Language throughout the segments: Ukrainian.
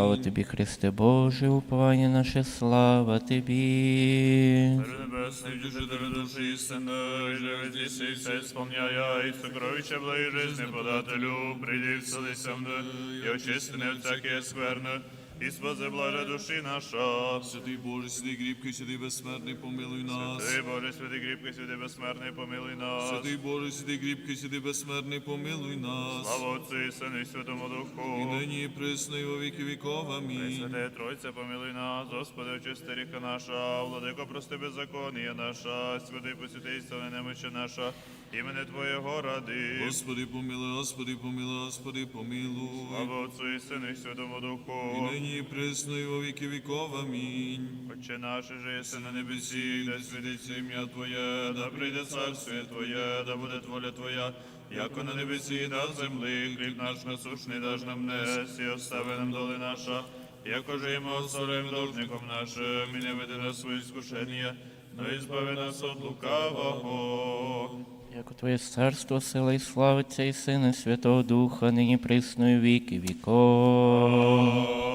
Слава тобі, Христе Боже, уповання наше, слава тобі. Небесный вдержитель души истины, живи здесь и все исполняя, и сокровища благой жизни подателю, приди вселися мне, и очисти не всякие скверны, и спаси блаже души наша. Святий Боже, святий кріпкий, святий безсмертний, помилуй нас. Святий Боже, святий кріпкий, святий безсмертний, помилуй нас. Святий Боже, святий кріпкий, святий безсмертний, помилуй нас. Слава Отцю і Сину і Святому І Духу. нині і присно, і во віки віков. Амінь. Святая Тройця, помилуй нас, Господи, очисти ріка наша, владико, прости беззаконія наша, святий посвятий, стали немоща наша, імени Твоєго ради. Господи, помилуй, Господи, помилуй, Господи, помилуй. Слава Отцу і Сину і Святому І Духу. Нині і присно, і во віки віков. Амінь. Отче наше же єси на небесі, да святиться ім'я Твоє, да прийде царствие Твоє, да буде воля Твоя, яко на небесі, і на землі, хліб наш насушний даж нам нес, і остави нам доли наша, яко же ми оставляємо должником нашим, і не веди нас у своє скушення, но і збави нас від лукавого. Яко Твоє царство, сила і слава Отця і Сина, і Святого Духа, нині присно і в віки віков.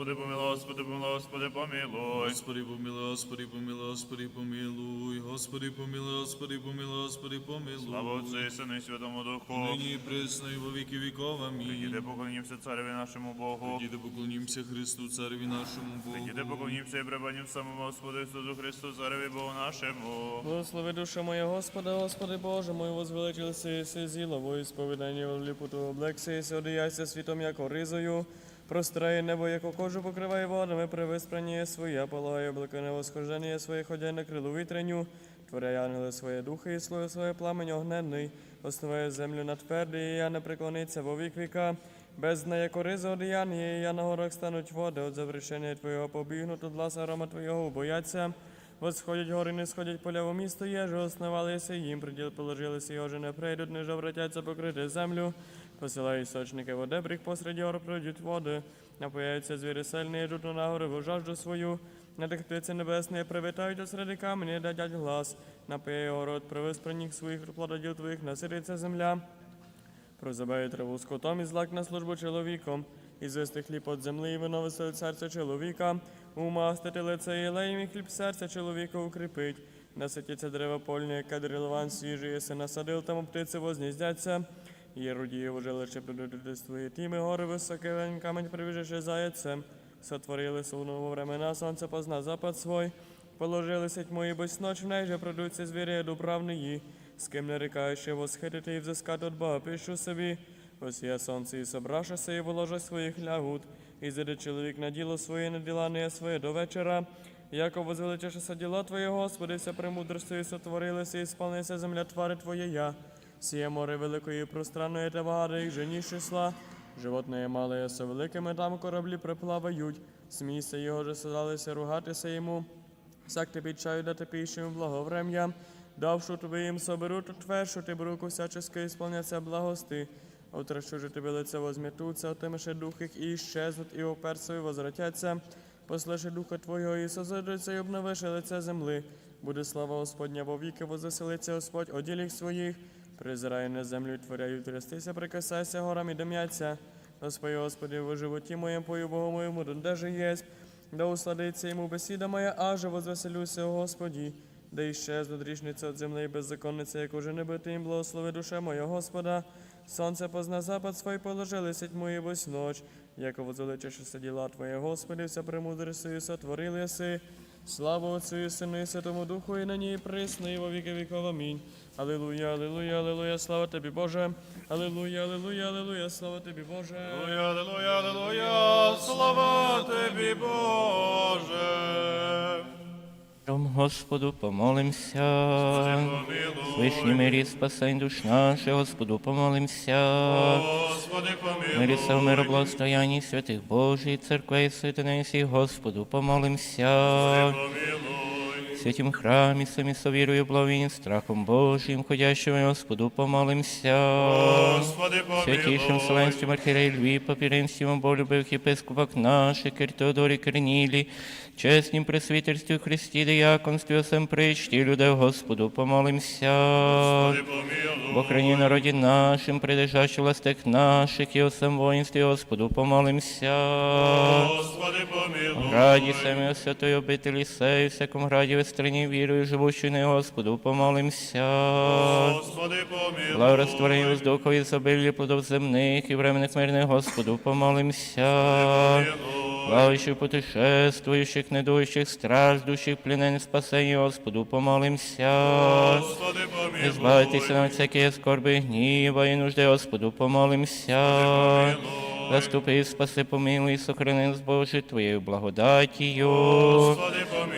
Господи помилуй, Господи помилуй, Господи помилуй. Господи, помилуй, Господи, помилуй, Господи, помилуй. Господи, помилуй, Господи, помилуй, Господи, помилуй. Слава Отцю і Сину і Святому Духу. Нині і присно, і во віки віков. Амінь. Іде поклонімося цареві нашому Богу. Діти поклонімося Христу, цареві нашому Богу. Іде поклонімося і пребанім самому Господу Ісусу Христу, цареві Богу нашому. Благослови душа моя Господа, Господи Боже си зілово, і сповідання в ліпоту облекся, і одіяйся світом, яко ризою, прострає небо, яко кожу покриває водами, привиспрання своє, полагає облака восхождення своє, ходя на крилу вітреню, творяє ангели своє духи, і слою своє пламень огненний, основає землю на тверді, і я не преклониться во вік віка, без дна, яко риза одіяння, і я на горах стануть води, от завершення Твоєго побігнуть, от гласа арома Твоєго бояться. Восходять гори, не сходять поля в місто єже, основалися їм, приділ положилися, його же не прийдуть, не вратяться покрити землю. Посилає сочники води, бріг посеред гор пройдуть води. Напояються звірі сильні, йдуть на гори в жажду свою. На тих птиці небесні привітають осреди камені, дадять глас. Напояє город, привез про них своїх плододіл твоїх, насириться земля. Прозабає траву скотом і злак на службу чоловіком, і звести хліб від землі, і вино серце чоловіка, умастити лице і леєм, і хліб серця чоловіка укріпить. Наситяться дерева польні, кадри ливан свіжий, єси насадил, там птиці возніздяться. Є рудіє уже лише придути твої тіми, гори високе, вень камень привіжеше заяцем. Сотворили суну времена, сонце позна запад свой. Положили сеть мої, бось ноч в неї же продуться звірі доправної. З ким не рікаючи восхитити і взискати от Бога, пишу собі. Ось я сонце і собрашася, і воложа своїх лягут. І зайде чоловік на діло своє, на діла не своє до вечора. Яко возвеличишся діла Твоє, Господи, вся премудростю сотворилися, і сповнися земля твари Твоєя. Сіє море великої пространної та багато їх жені числа. Животне мале, со великими там кораблі приплавають. Смійся його же садалися ругатися йому. Сак ти підчаю да тепішим благоврем'я, давшу тобі їм соберу, то твершу ти бруку всячески ісполняться благости. Отращу же тебе лице возм'ятуться, отимеше дух їх і щезнуть, і оперцею возвратяться. Послеше духа Твого і созидуться, і обновише лице земли. Буде слава Господня вовіки, возвеселиться Господь оділіх своїх. Призирає на землю, творяю трястися, прикасайся горам і дим'яться. Господи, Господи, во животі моєму, пою Богу моєму, де же єсть. Да усладиться йому бесіда моя, аже возвеселюся, Господі. Да іщезне дрішниця від земли і беззаконниця, як уже не бити їм, благослови душа моя Господа. Сонце позна запад свой положили сеть мої вось ноч. Яко возвеличишся діла Твоє, Господи, вся премудростю сотворили си. Слава Отцю і Сину і Святому Духу, і нині і присно, і во віки віков. Амінь. Алілуя, алілуя, алілуя, слава Тобі, Боже. Алілуя, алілуя, алілуя, слава Тобі, Боже. Аллилуйя, аллилуйя, аллилуйя, слава тобі, Боже. Господу помолимся. Вишній мирі спасень душ наших, Господу помолимся. Господи, помилуй. Мирі в миру благостоянні святих Божій, церкви і святинесі, Господу помолимся. Помилуй. Святім храмі, самі совірою, благовінь, страхом Божим, ходящим, Господу, помолимся. Господи, Святейшим помилуй. Вселенським архієрей Льві, папіринським болюбих єпископах наших, Киртеодорі Кернілі, чеснім пресвітерстві в Христі, дияконстві, осем причті, людей Господу, помолимся. Господи, помилуй. В охрані народі нашим, придержащи властях наших, і осем воїнстві, Господу, помолимся. Господи, помилуй. Граді самі святої обителі сей, всякому граді в страні вірою, живущої на Господу, помолимся. Господи, помилуй. Благорастворення воздуху і забилі плодов земних і временних мирних Господу, помолимся. Плаваючих, путешествуючих, недуючих, страждущих, пленених, спасені, Господу, помолимся. Господи, помилуй. Избавитися нам від всякої скорби, гніва і нужди, Господу, помолимся. Заступи спаси, помилуй, сохрани нас, Боже, Твоєю благодатію.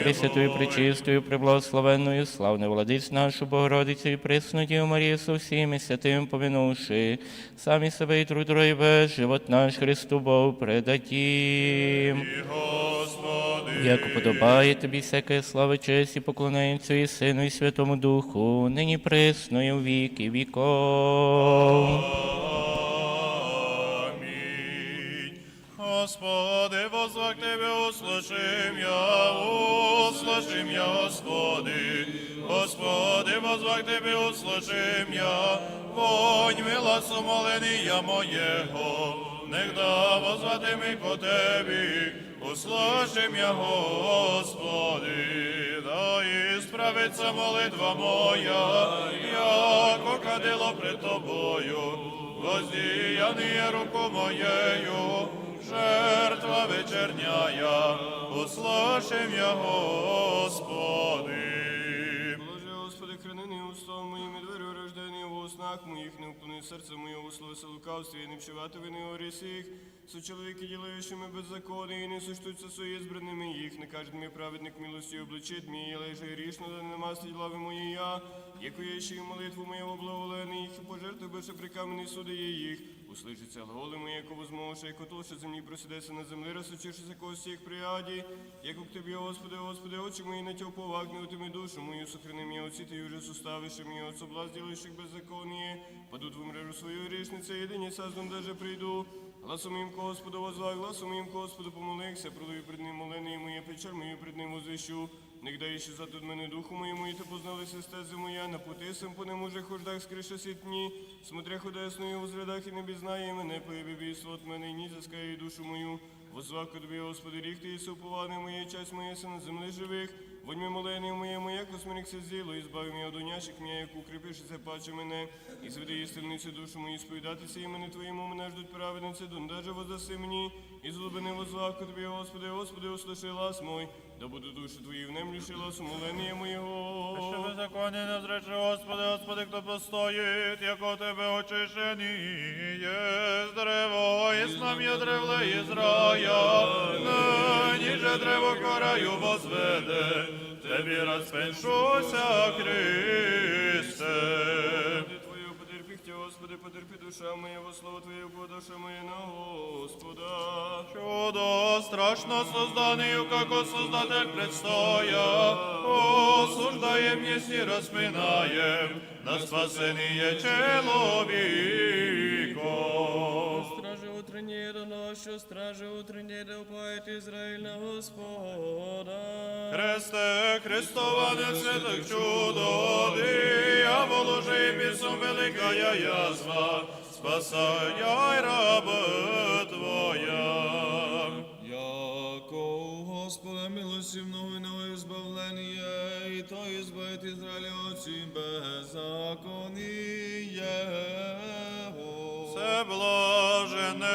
Пресвятою, пречистою, преблагословенною, славну владиць нашу Богородицю і пресну Діву Марію со всіми святим помінувши, самі себе і труд весь живот наш Христу Богу предадім. Як подобає тобі всяке слава, честь і поклонення Отцю і Сину і Святому Духу, нині у віки віков. Господи, возвах Тебе услышим я, услышим я, Господи. Господи, возвах Тебе услышим я, вонь мила сумоления моєго, негда возвати ми ко Тебі, услышим я, Господи, да і справиться молитва моя, яко кадило пред Тобою, воздіяніє руку моєю, жертва вечерняя, услышим я, Господи. Боже, Господи, хранини устом моїм і дверю рождені в уснах моїх, не вклони серце моє у словеса лукавстві, і не вчивати вини орісіх. Со чоловіки ділаючими беззаконні, і не суштуться свої збраними їх, не каже мій праведник милості обличить мій, і леже грішно, да не мастить лави мої я, яку я ще й молитву мою облаголений і пожертви більше при камені суди їх. Услышиться глаголи мої, яко возмовше, яко толще землі просидеться на землі, розсочившися кості їх прияді, яко к Тобі, Господи, Господи, очі мої на Тя уповак, не душу мою, сохрани мені оці Ти уже суставиши мені, от соблаз ділающих беззаконні, падуть в мрежу свою грішниця, єдині саздом даже прийду. Гласом ко Господу возвай, гласом ко Господу помолився, продаю пред ним молени моє печаль мою пред ним возвищу. Нігде іще затуд мене духу моєму, і ти позналися стези моя, на пути сим по нему же хождах скрише сітні, смотря ходесною в зрядах і не бізнає мене, поєбі бійство от мене, і ні заскає душу мою. Возваку тобі, Господи, ріг ти і суповане моє, часть моя си на землі живих. Воньми молени моєму, як усмирикся зіло, і збави мене од уняшек м'я, як укріпишся, паче мене, і зведи істинниці душу мою, сповідатися імені Твоєму, мене ждуть праведниці, дон даже воздаси мені, і з глибини возваку тобі, Господи, Господи, услыши лас мой, да буду душі Твої внемліші лас умолення Що моєго. беззаконні не зрече, Господи, Господи, хто постоїть, яко Тебе очищені, є древо, і знам є древле Ізрая, нині же древо кораю возведе, Тебі розпеншуся, Христе. Господи, потерпи душа моя, во слово Твоє, подоша моя на Господа. Чудо страшно созданию, како создатель предстоя, осуждаем, если распинаем, на спасение человеков. Стражи утреннее до ночи, стражи утреннее да упает Израиль на Господа. Христе, Христоване, святых чудо, диявол уже и писом великая язва, спасай раба Твоя. Яко у Господа милості много і нове збавлення, і то избавить Ізраїля от всіх беззаконія. Блажене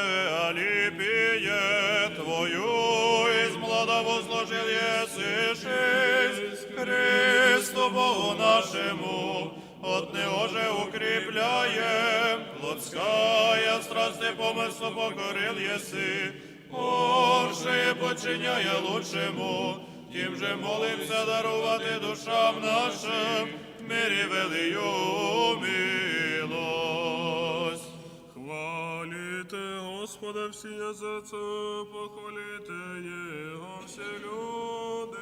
Алипие Твою из млада возложил еси жизнь Христу Богу нашему, от Него же укрепляем, плотская страсти помыслу покорил еси, Боже, подчиняя лучшему, тим же молимся дарувати душам нашим, мирі велию милость. Господа всі язиці, похвалите Його всі люди.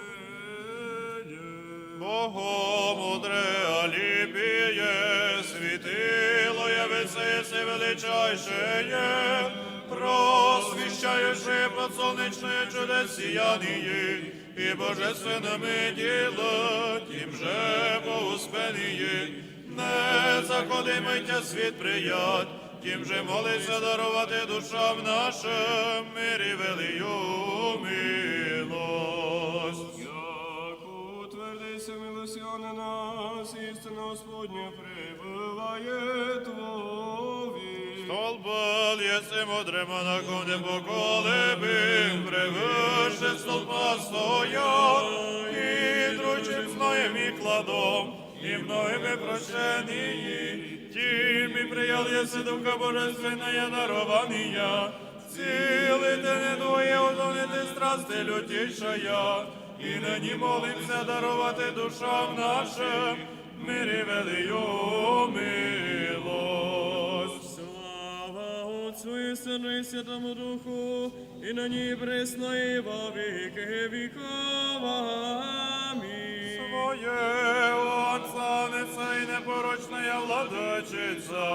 Твого мудре Аліпіє, світило явиси величайшее, просвіщаючи подсолнечне чудесіяние, і божественними діло, тим же поуспеніє, не заходи миття світ прият, тим же молися дарувати душам нашим мирі велию милость. Як утвердися милосьо на нас, істина Господня прибуває Твові. Столбал єси мудрим монахом, де поколебим, превише столпа стоя, і дручим знаєм і кладом, і многими прощенії, тим і приял єси Духа Божественная дарования, цілити не двоє, озонити страсти лютішая, і нині молимся дарувати душам нашим, мирі велию милость. Слава Отцу і Сину і Святому Духу, і на ній присно і во віки віков. Амінь. Своє Отца несе і непорочна владичиця,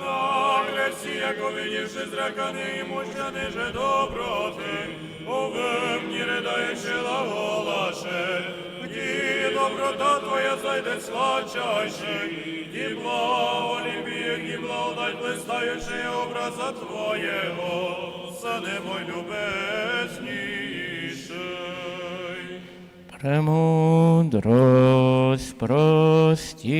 на гресі, як увидівши зракани і мущани же доброти, овимні ридаючи лаголаше, і доброта твоя зайде сладчайше, і благолюбіє, і благодать блистаючи образа Твоєго, сане мой любезніший. Премудрость прості.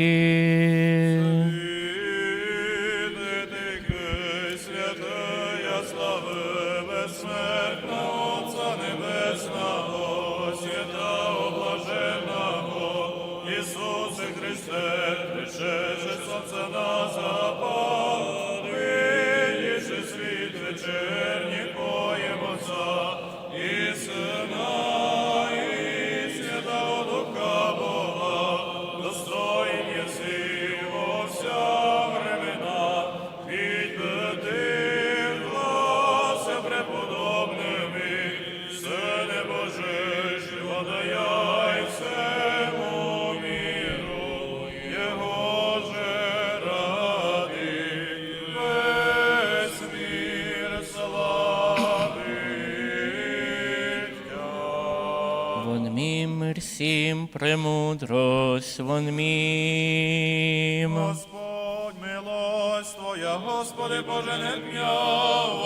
Премудрость, вон мім. Господь, милость Твоя, Господи, Боже, не дня,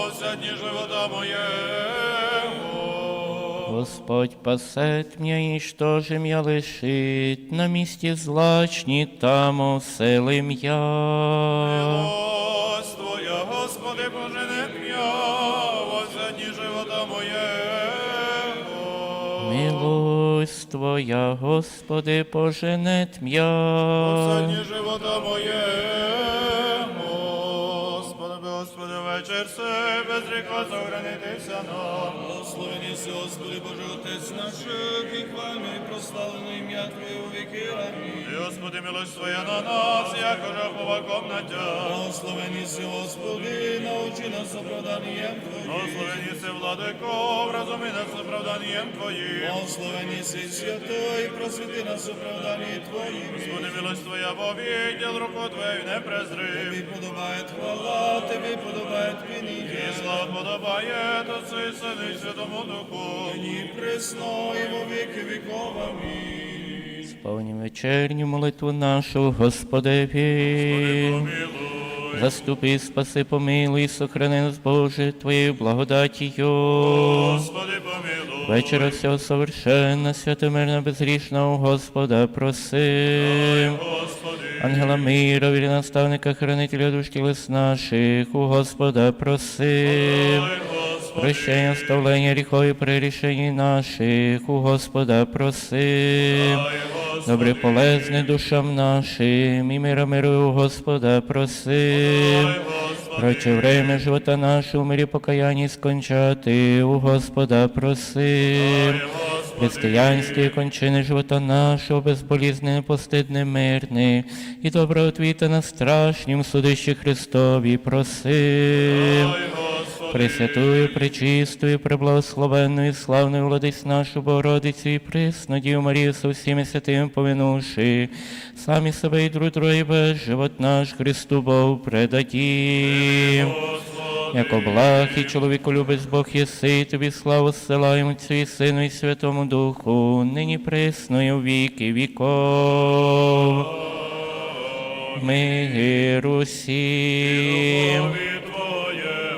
осядні живота моєго. Господь пасет м'я, і що ж м'я лишить, на місці злачні там оселим я. Милость Милость Твоя, Господи, пожене тм'я. Останні живота моєму, Господи, Господи, вечір себе без ріка загранитися нам. Господи Боже, Отець наш, і хвальне і прославлене ім'я Твоє у віки. Амінь. І, Господи, милость Твоя на нас, як жахова комнатя. Благословені си, Господи, научи нас оправданням Твоїм. Благословені си, владико, вразуми нас оправданням Твоїм. Благословені си, святой, просвіти нас оправданні Твоїм. Господи, милость Твоя, повідділ руку Твою не презрив. Тобі подобає хвала, Тобі подобає І твінія. слава подобає і Сину і Святому Духу. Нині і во віки віков. Амінь. Сповні вечерню молитву нашу, Господеві. Помилуй. Заступи, спаси, помилуй, сохрани нас, Боже, Твоєю благодатію. Господи, помилуй. Вечора всього совершенна, святомирна, безгрішна у Господа просим. Господи, Ангела мира, вірі наставника, хранителя душ тілес наших, у Господа просим. Прощення, ставлення гріхові при рішенні наших, у Господа просим. Добре полезне душам нашим, і мира миру у Господа просим. Проче время живота нашого, в мирі покаянні скончати, у Господа просим. Християнські кончини живота нашого, безболізне, непостидне, мирне, і добре отвіта на страшнім судищі Христові просим. Пресвятую, пречистую, преблагословенную, славную владись нашу Богородицю і пресну Діву Марію со всіми святими поминувши, самі себе і друг друге без живот наш Христу Богу предадім. Яко благ і чоловіку любець Бог єси, тобі славу зсилаємо Отцю і Сину і Святому Духу, нині у віки віков. Миру всім.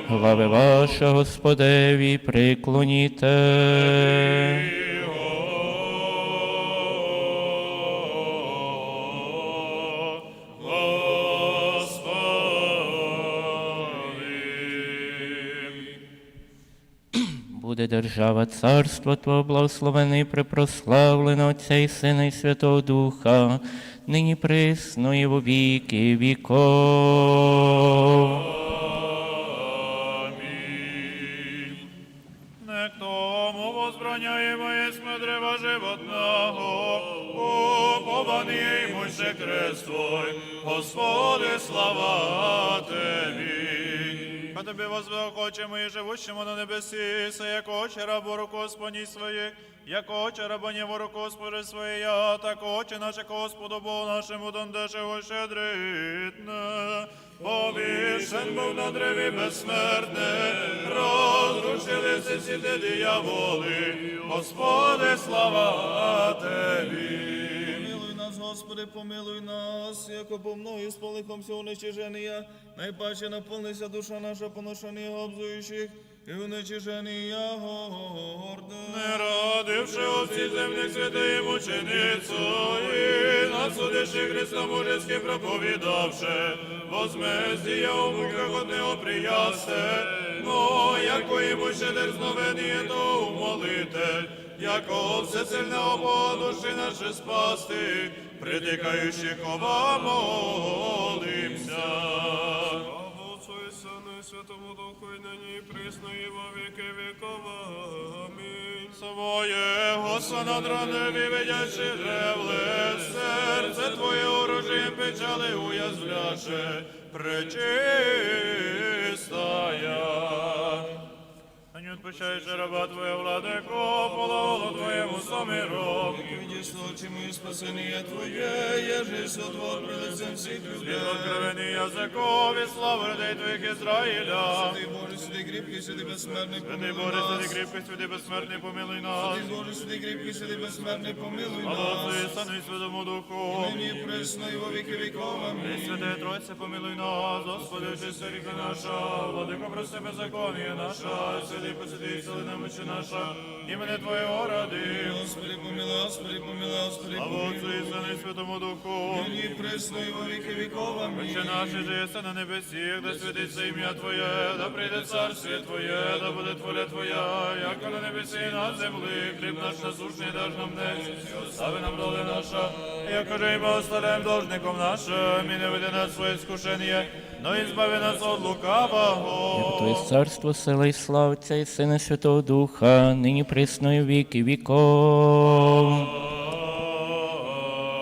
Глави ваша, Господеві, приклоніте. Буде держава царства Твого благословена і припрославлена Отця і Сина і Святого Духа, нині присно і віки віков. Господи, слава Тебі. По Тобі возвеличимо і живущому на небесі, се як очі рабу Господні своїх, як очі рабонєву руку Господи своя, так очі наші Господу Богу нашому дондешего щедритне. Повішен був на древі безсмертне, розрушилися всі те дияволи, Господи, слава Тебі. Господи, помилуй нас, яко по мною з полихом всього уничиження, найпаче наповнися душа наша поношення обзуючих, і уничиження горде. Не всі землі святої мученицю, і насудивши Христа мужески проповідавши, возмездія у муках одне оприясте, но яко йому ще дерзновення, то умолитель, яко всесильного душі наші спасти, притикаючи кова молимся. Отцу і Сину і Святому Духу, і нині і присно, і во віки віков. Амінь. Своє Господа драневі видячи древле, серце Твоє оружієм печали уязвляше, пречистая. А не отпущаєш раба Твоя владико, Твоєму очі мої спасення Твоє, єжи сотвор лицем всіх Від людей. откровені язикові, слава людей Твоїх Ізраїля. Святий Боже, святий кріпкий, святий безсмертний, Святий помилуй Боже, святий нас. кріпкий, святий безсмертний, помилуй нас. Святий Боже, святий кріпкий, святий безсмертний, помилуй нас. Сину і Святому Духу. Присно, і во віки віков. Амінь. Святе Тройце, помилуй нас, Господи, чисти ріка наша, владико прости беззаконія наша, святий посвятий сили немочі наша, імени Твоєго ради. Господи, помилуй, Господи, помилуй, Господи, Слава. Отцю і Сину і Святому Духу. Нині і присно, і во віки віков. Амінь. Отче наше, же єси на небесі, да святиться ім'я Твоє, да прийде царствие Твоє, да буде воля Твоя, як на небесі і на землі, хліб наш насущний даж нам днес, слави нам доля наша, як же і благословим должником нашим, і не веди нас своє скушення, но і збави нас від лукавого. Твоє царство, сила і слава Отця і Сина Святого Духа, нині присно і в віки віков.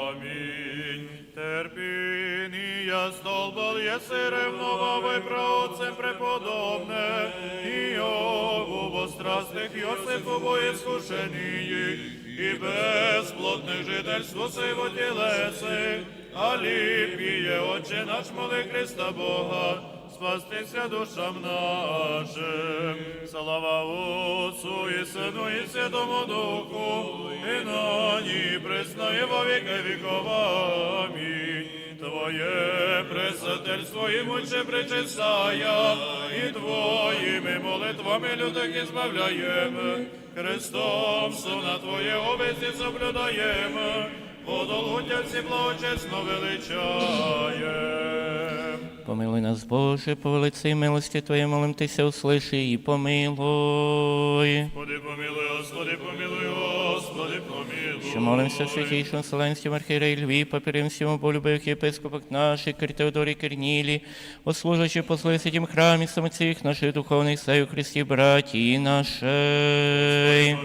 Амінь. Терпіння столбал єси ревновавий правоцем преподобне, і Йову во страстних Йосипово іскушенії, і безплотних жительство сиво тілеси, а ліпіє, Отче наш моли Христа Бога, спастися душам нашим. Слава Отцу і Сину і Святому Духу, і нині і присно во віки вікова. Амінь. Твоє пресательство і муче причисая, і Твоїми молитвами людях і збавляємо, Христом суна Твоє обиці соблюдаємо, водолуття всі благочесно величаєм. Помилуй нас, Боже, по велиці милості Твоєї молим Тися, услиши і помилуй, Господи, помилуй, Господи, помилуй. Що молимося в святійшому Вселенському архієреї Львів, папірим всьому болюбих єпископах наших, Теодорі Кернілі, ослужачи посли святім храмі самоцих наших духовних сей у Христі, браті нашей.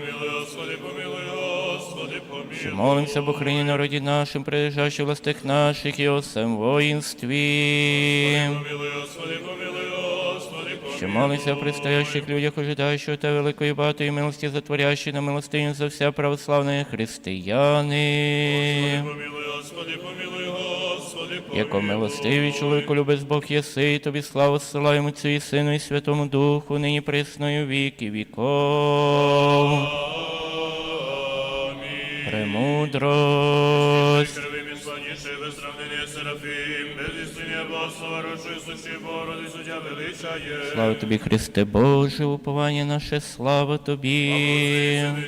Що молимося в Україні народі нашим, прилежащих властях наших і о всем воїнстві. Помилуй, Господи, помилуй, Ще молися предстоящих людях, ожидаючи та великої багатої милості, затворящої на милостиню за вся православні християни. Господи, помилуй, Господи, помилуй. Яко милостивий чоловіку любець Бог єси, тобі славу ссилаємо Цю і Сину і Святому Духу, нині присною віки віков. Амінь. Премудрость. Кривим і славніше, без Серафим, без істиння Богослова, рочої сущі Бороди, суддя величає. Слава тобі, Христе Боже, уповання наше, слава тобі.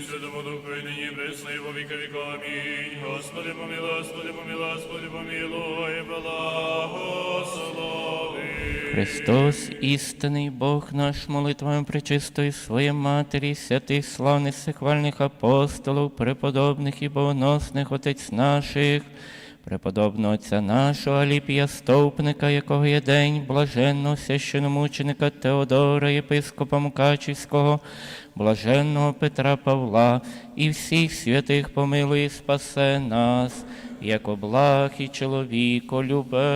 Святому Духу, і нині і і во віки віков. Амінь. Господи, помилуй, Господи, помилуй, Господи, помилуй, благослови. Христос, істинний Бог наш, молитвами пречистої своєї Матері, святих славних всехвальних апостолів, преподобних і богоносних отець наших, преподобного отця нашого Аліпія Стовпника, якого є день, блаженного священомученика Теодора, єпископа Мукачівського, блаженного Петра Павла і всіх святих помилуй і спасе нас, як облахи, і чоловіко любе.